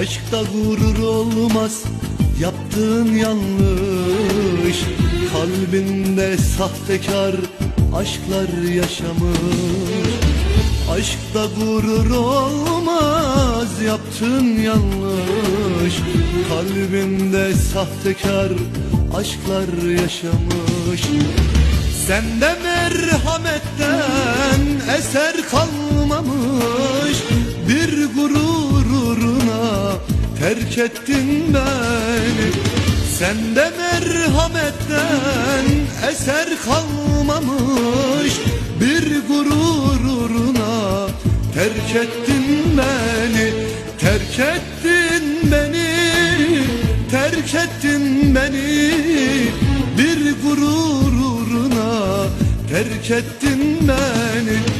Aşkta gurur olmaz Yaptığın yanlış. Kalbinde sahtekar Aşklar yaşamış. Aşkta gurur olmaz Yaptığın yanlış. Kalbinde sahtekar Aşklar yaşamış. Sende merhametten terk ettin beni Sende merhametten eser kalmamış. Bir gururuna terk ettin beni Terk ettin beni Terk ettin beni. Bir gururuna terk ettin beni